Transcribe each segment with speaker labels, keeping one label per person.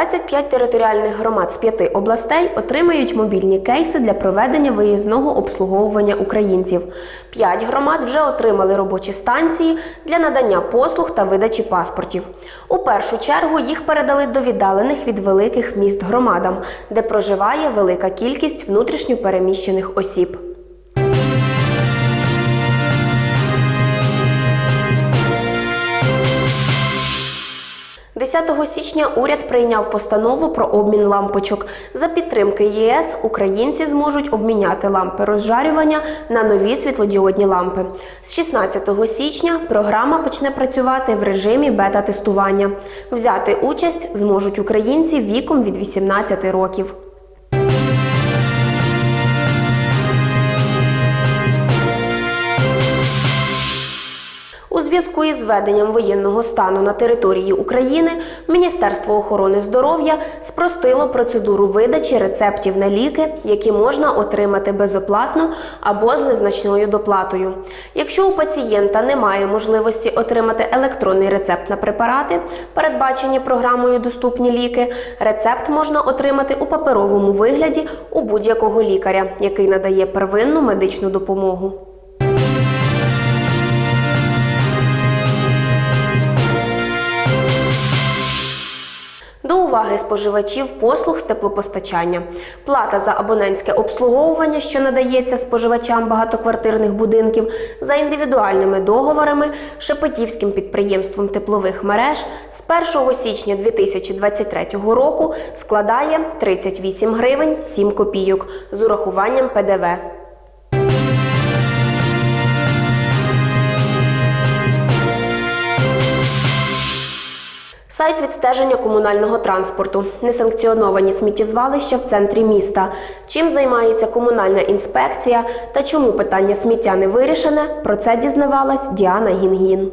Speaker 1: «25 територіальних громад з п'яти областей отримають мобільні кейси для проведення виїзного обслуговування українців. П'ять громад вже отримали робочі станції для надання послуг та видачі паспортів. У першу чергу їх передали до віддалених від великих міст громадам, де проживає велика кількість внутрішньо переміщених осіб. 10 січня уряд прийняв постанову про обмін лампочок. За підтримки ЄС українці зможуть обміняти лампи розжарювання на нові світлодіодні лампи. З 16 січня програма почне працювати в режимі бета-тестування. Взяти участь зможуть українці віком від 18 років. У зв'язку із введенням воєнного стану на території України Міністерство охорони здоров'я спростило процедуру видачі рецептів на ліки, які можна отримати безоплатно або з незначною доплатою. Якщо у пацієнта немає можливості отримати електронний рецепт на препарати, передбачені програмою Доступні ліки, рецепт можна отримати у паперовому вигляді у будь-якого лікаря, який надає первинну медичну допомогу. До уваги споживачів послуг з теплопостачання. Плата за абонентське обслуговування, що надається споживачам багатоквартирних будинків за індивідуальними договорами Шепетівським підприємством теплових мереж з 1 січня 2023 року складає 38 гривень 7 копійок з урахуванням ПДВ. Сайт відстеження комунального транспорту, несанкціоновані сміттєзвалища в центрі міста. Чим займається комунальна інспекція та чому питання сміття не вирішене, про це дізнавалась Діана Гінгін.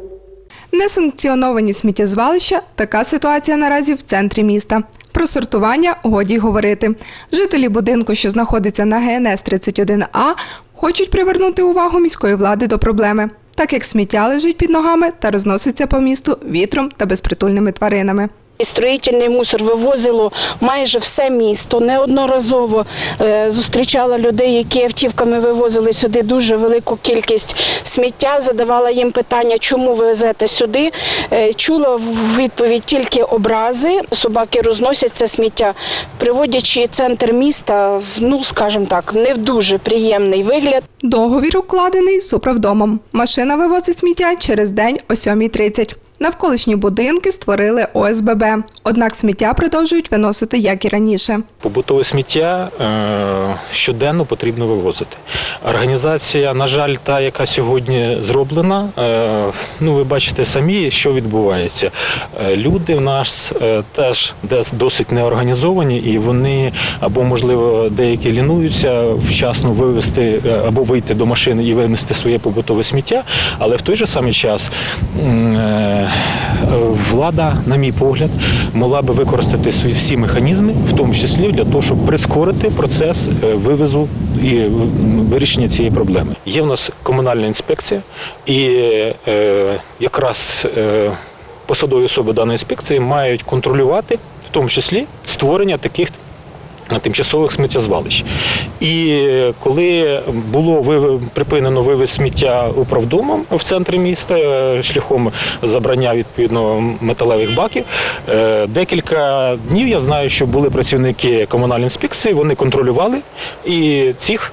Speaker 2: Несанкціоновані сміттєзвалища така ситуація наразі в центрі міста. Про сортування годі й говорити. Жителі будинку, що знаходиться на ГНС 31А, хочуть привернути увагу міської влади до проблеми, так як сміття лежить під ногами та розноситься по місту вітром та безпритульними тваринами.
Speaker 3: Строїтельний мусор вивозило майже все місто. Неодноразово е, зустрічала людей, які автівками вивозили сюди дуже велику кількість сміття. Задавала їм питання, чому ви везете сюди. Е, чула в відповідь тільки образи. Собаки розносять це сміття, приводячи центр міста, ну скажімо так, не в дуже приємний вигляд.
Speaker 2: Договір укладений з управдомом. Машина вивозить сміття через день о 7.30. Навколишні будинки створили ОСББ, однак сміття продовжують виносити як і раніше.
Speaker 4: Побутове сміття е, щоденно потрібно вивозити. Організація, на жаль, та, яка сьогодні зроблена, е, ну ви бачите самі, що відбувається. Е, Люди в нас теж досить неорганізовані, і вони або, можливо, деякі лінуються вчасно вивезти або вийти до машини і винести своє побутове сміття, але в той же самий час. Е, Влада, на мій погляд, могла би використати всі механізми, в тому числі для того, щоб прискорити процес е, вивезу і вирішення цієї проблеми. Є в нас комунальна інспекція, і е, якраз е, посадові особи даної інспекції мають контролювати, в тому числі створення таких тимчасових сміттєзвалищ. І е, коли було припинено вивіз сміття управдомом в центрі міста е, шляхом забрання відповідно металевих баків, е, декілька днів я знаю, що були працівники комунальної інспекції, вони контролювали, і цих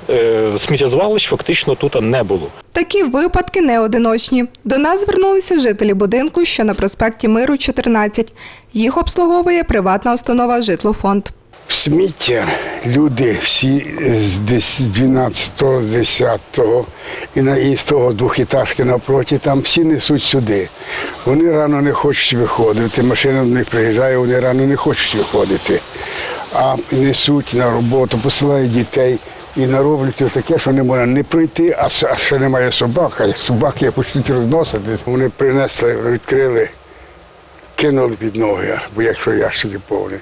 Speaker 4: сміттєзвалищ фактично тут не було.
Speaker 2: Такі випадки не одиночні. До нас звернулися жителі будинку, що на проспекті Миру 14. Їх обслуговує приватна установа Житлофонд.
Speaker 5: Сміття люди всі з 12-го, з 10-го і, на, і з того двохітажки навпроти, там всі несуть сюди. Вони рано не хочуть виходити, машина до них приїжджає, вони рано не хочуть виходити. А несуть на роботу, посилають дітей і нароблять таке, що не можна не пройти, а, а ще немає собак, а собаки почнуть розносити. Вони принесли, відкрили кинули під ноги, бо якщо ящики повні.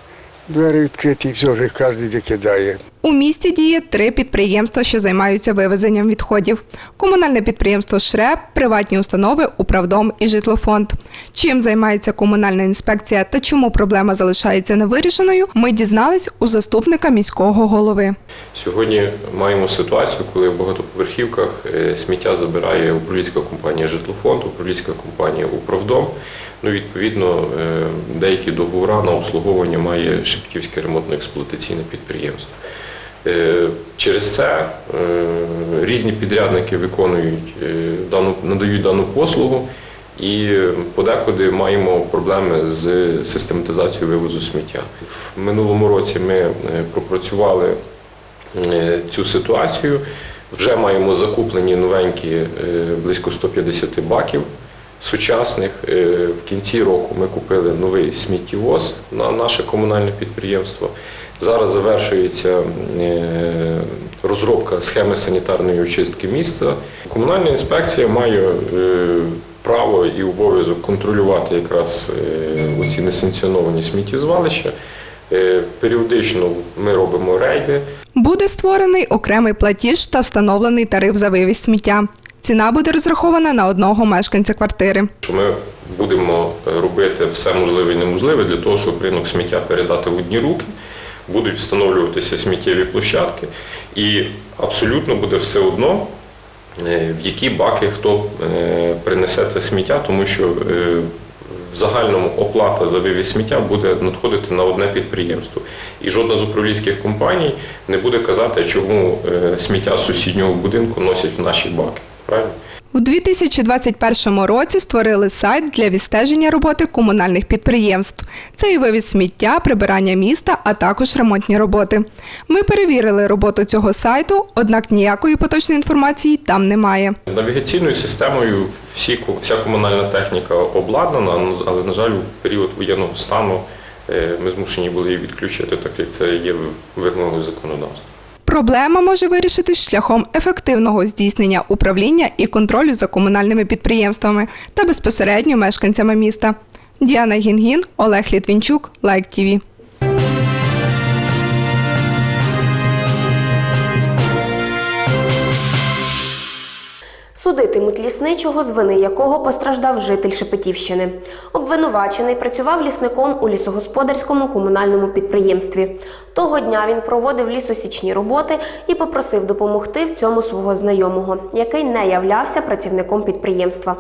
Speaker 5: Двері відкриті, і все, вже кожен де кидає.
Speaker 2: У місті діє три підприємства, що займаються вивезенням відходів: комунальне підприємство ШРЕП, приватні установи, управдом і житлофонд. Чим займається комунальна інспекція та чому проблема залишається невирішеною, ми дізнались у заступника міського голови.
Speaker 6: Сьогодні маємо ситуацію, коли в багатоповерхівках е, сміття забирає управлінська компанія Житлофонд, управлінська компанія Управдом. Ну, відповідно, е, деякі договори на обслуговування має Шепетівське ремонтно-експлуатаційне підприємство. Е, Через це е, різні підрядники виконують дану, надають дану послугу, і подекуди маємо проблеми з систематизацією вивозу сміття. В минулому році ми пропрацювали цю ситуацію. Вже маємо закуплені новенькі близько 150 баків сучасних. Е, В кінці року ми купили новий сміттєвоз на наше комунальне підприємство. Зараз завершується е, розробка схеми санітарної очистки міста. Комунальна інспекція має е, право і обов'язок контролювати якраз оці несанкціоновані сміттєзвалища. Періодично ми робимо рейди.
Speaker 2: Буде створений окремий платіж та встановлений тариф за вивіз сміття. Ціна буде розрахована на одного мешканця квартири.
Speaker 6: ми будемо е, робити все можливе і неможливе для того, щоб ринок сміття передати в одні руки, будуть встановлюватися сміттєві площадки, і абсолютно буде все одно, е, в які баки хто е, принесе це сміття, тому що в загальному оплата за вивіз сміття буде надходити на одне підприємство. І жодна з управлінських компаній не буде казати, чому сміття з сусіднього будинку носять в наші баки. Правильно?
Speaker 2: У 2021 році створили сайт для відстеження роботи комунальних підприємств. Це і вивіз сміття, прибирання міста, а також ремонтні роботи. Ми перевірили роботу цього сайту, однак ніякої поточної інформації там немає.
Speaker 6: Навігаційною системою всі, вся комунальна техніка обладнана, але, на жаль, в період воєнного стану е, ми змушені були її відключити, так як це є вимогою законодавства.
Speaker 2: Проблема може вирішитись шляхом ефективного здійснення управління і контролю за комунальними підприємствами та безпосередньо мешканцями міста. Діана Гінгін, Олег Літвінчук, Лайк ТІВІ.
Speaker 1: Судитимуть лісничого, з вини якого постраждав житель Шепетівщини. Обвинувачений працював лісником у лісогосподарському комунальному підприємстві. Того дня він проводив лісосічні роботи і попросив допомогти в цьому свого знайомого, який не являвся працівником підприємства.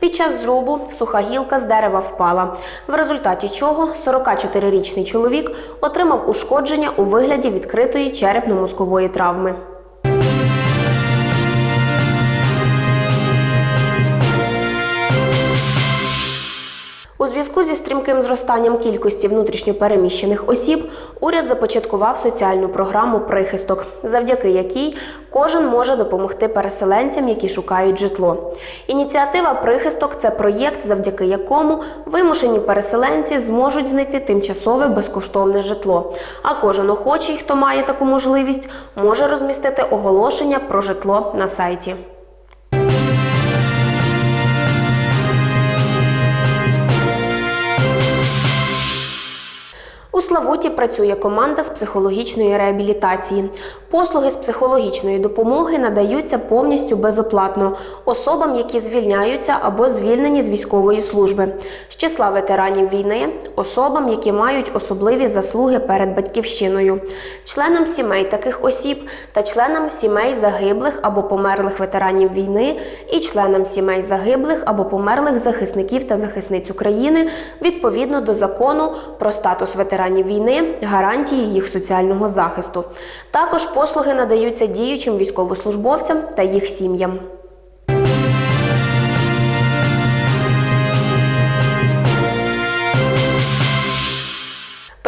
Speaker 1: Під час зрубу суха гілка з дерева впала, в результаті чого 44-річний чоловік отримав ушкодження у вигляді відкритої черепно-мозкової травми. У зв'язку зі стрімким зростанням кількості внутрішньопереміщених осіб уряд започаткував соціальну програму Прихисток, завдяки якій кожен може допомогти переселенцям, які шукають житло. Ініціатива Прихисток це проєкт, завдяки якому вимушені переселенці зможуть знайти тимчасове безкоштовне житло. А кожен охочий, хто має таку можливість, може розмістити оголошення про житло на сайті. У Славуті працює команда з психологічної реабілітації. Послуги з психологічної допомоги надаються повністю безоплатно особам, які звільняються або звільнені з військової служби, з числа ветеранів війни, особам, які мають особливі заслуги перед батьківщиною, членам сімей таких осіб та членам сімей загиблих або померлих ветеранів війни і членам сімей загиблих або померлих захисників та захисниць України відповідно до закону про статус ветеранів війни, гарантії їх соціального захисту. Також послуги надаються діючим військовослужбовцям та їх сім'ям.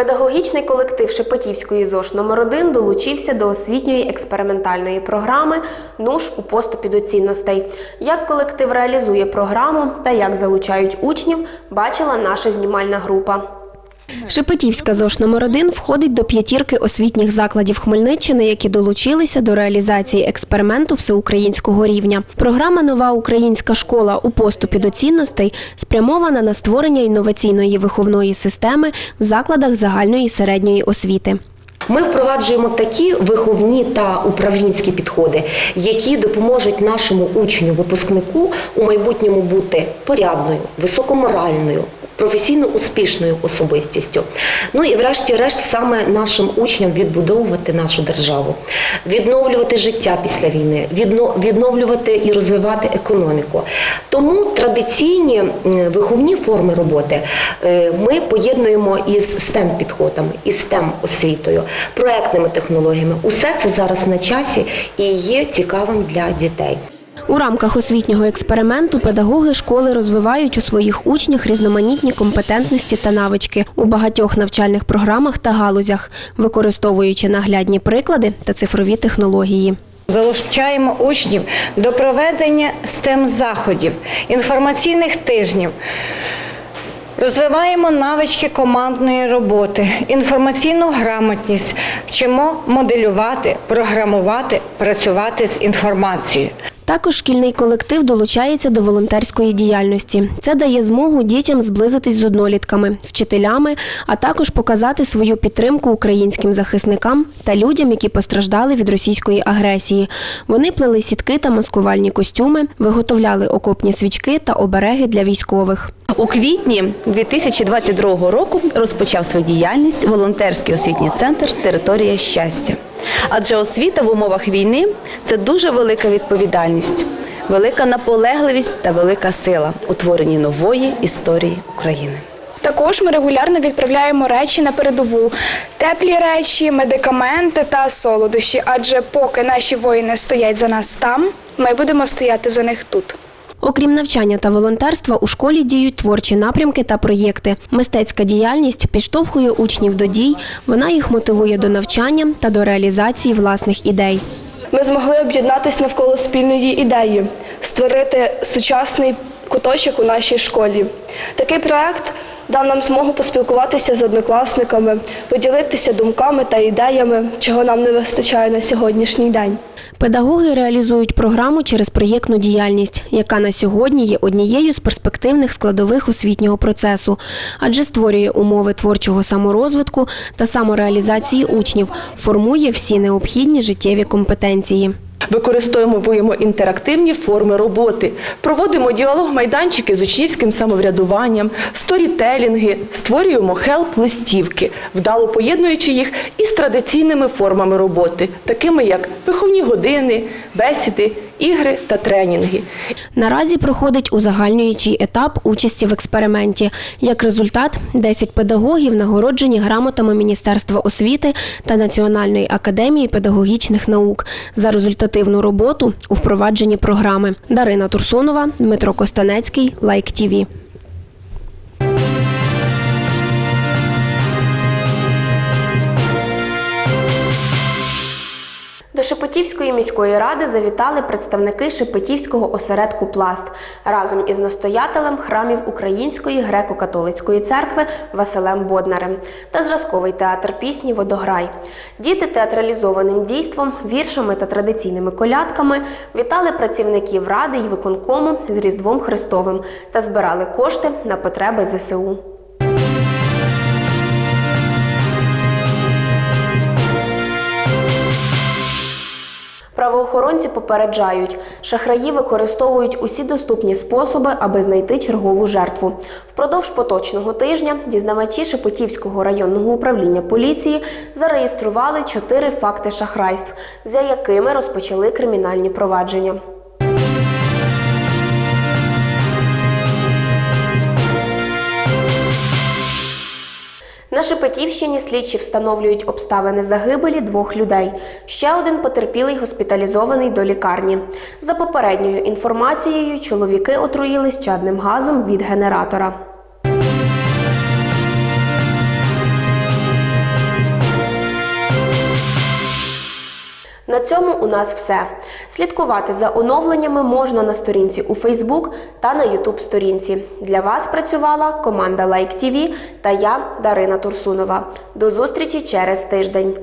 Speaker 1: Педагогічний колектив Шепетівської ЗОШ номер 1 долучився до освітньої експериментальної програми НУШ у поступі до цінностей. Як колектив реалізує програму та як залучають учнів, бачила наша знімальна група. Шепетівська ЗОШ номер 1 входить до п'ятірки освітніх закладів Хмельниччини, які долучилися до реалізації експерименту всеукраїнського рівня. Програма Нова українська школа у поступі до цінностей спрямована на створення інноваційної виховної системи в закладах загальної і середньої освіти.
Speaker 7: Ми впроваджуємо такі виховні та управлінські підходи, які допоможуть нашому учню, випускнику у майбутньому бути порядною, високоморальною. Професійно успішною особистістю. Ну і врешті-решт саме нашим учням відбудовувати нашу державу, відновлювати життя після війни, відновлювати і розвивати економіку. Тому традиційні виховні форми роботи е, ми поєднуємо із STEM підходами, із STEM освітою, проектними технологіями. Усе це зараз на часі і є цікавим для дітей.
Speaker 1: У рамках освітнього експерименту педагоги школи розвивають у своїх учнях різноманітні компетентності та навички у багатьох навчальних програмах та галузях, використовуючи наглядні приклади та цифрові технології.
Speaker 8: Залучаємо учнів до проведення STEM заходів, інформаційних тижнів. Розвиваємо навички командної роботи, інформаційну грамотність, вчимо моделювати, програмувати, працювати з інформацією.
Speaker 1: Також шкільний колектив долучається до волонтерської діяльності. Це дає змогу дітям зблизитись з однолітками, вчителями, а також показати свою підтримку українським захисникам та людям, які постраждали від російської агресії. Вони плели сітки та маскувальні костюми, виготовляли окопні свічки та обереги для військових.
Speaker 9: У квітні 2022 року розпочав свою діяльність волонтерський освітній центр Територія щастя. Адже освіта в умовах війни це дуже велика відповідальність, велика наполегливість та велика сила у творенні нової історії України.
Speaker 10: Також ми регулярно відправляємо речі на передову: теплі речі, медикаменти та солодощі. Адже поки наші воїни стоять за нас там, ми будемо стояти за них тут.
Speaker 1: Окрім навчання та волонтерства, у школі діють творчі напрямки та проєкти. Мистецька діяльність підштовхує учнів до дій, вона їх мотивує до навчання та до реалізації власних ідей.
Speaker 11: Ми змогли об'єднатися навколо спільної ідеї, створити сучасний куточок у нашій школі. Такий проект дав нам змогу поспілкуватися з однокласниками, поділитися думками та ідеями, чого нам не вистачає на сьогоднішній день.
Speaker 1: Педагоги реалізують програму через проєктну діяльність, яка на сьогодні є однією з перспективних складових освітнього процесу, адже створює умови творчого саморозвитку та самореалізації учнів, формує всі необхідні життєві компетенції.
Speaker 12: Використовуємо інтерактивні форми роботи, проводимо діалог-майданчики з учнівським самоврядуванням, сторітелінги, створюємо хелп-листівки, вдало поєднуючи їх із традиційними формами роботи, такими як виховні години, бесіди, ігри та тренінги.
Speaker 1: Наразі проходить узагальнюючий етап участі в експерименті. Як результат, 10 педагогів нагороджені грамотами Міністерства освіти та Національної академії педагогічних наук за результативну роботу у впровадженні програми. Дарина Турсунова, Дмитро Костанецький, Лайк ТІВІ. Шепетівської міської ради завітали представники Шепетівського осередку Пласт разом із настоятелем храмів Української греко-католицької церкви Василем Боднарем та зразковий театр пісні Водограй. Діти театралізованим дійством, віршами та традиційними колядками вітали працівників ради і виконкому з Різдвом Христовим та збирали кошти на потреби ЗСУ. Правоохоронці попереджають, шахраї використовують усі доступні способи, аби знайти чергову жертву. Впродовж поточного тижня дізнавачі Шепетівського районного управління поліції зареєстрували чотири факти шахрайств, за якими розпочали кримінальні провадження. На Шепетівщині слідчі встановлюють обставини загибелі двох людей. Ще один потерпілий госпіталізований до лікарні. За попередньою інформацією, чоловіки отруїлись чадним газом від генератора. На цьому у нас все. Слідкувати за оновленнями можна на сторінці у Facebook та на YouTube сторінці. Для вас працювала команда Like TV та я, Дарина Турсунова. До зустрічі через тиждень.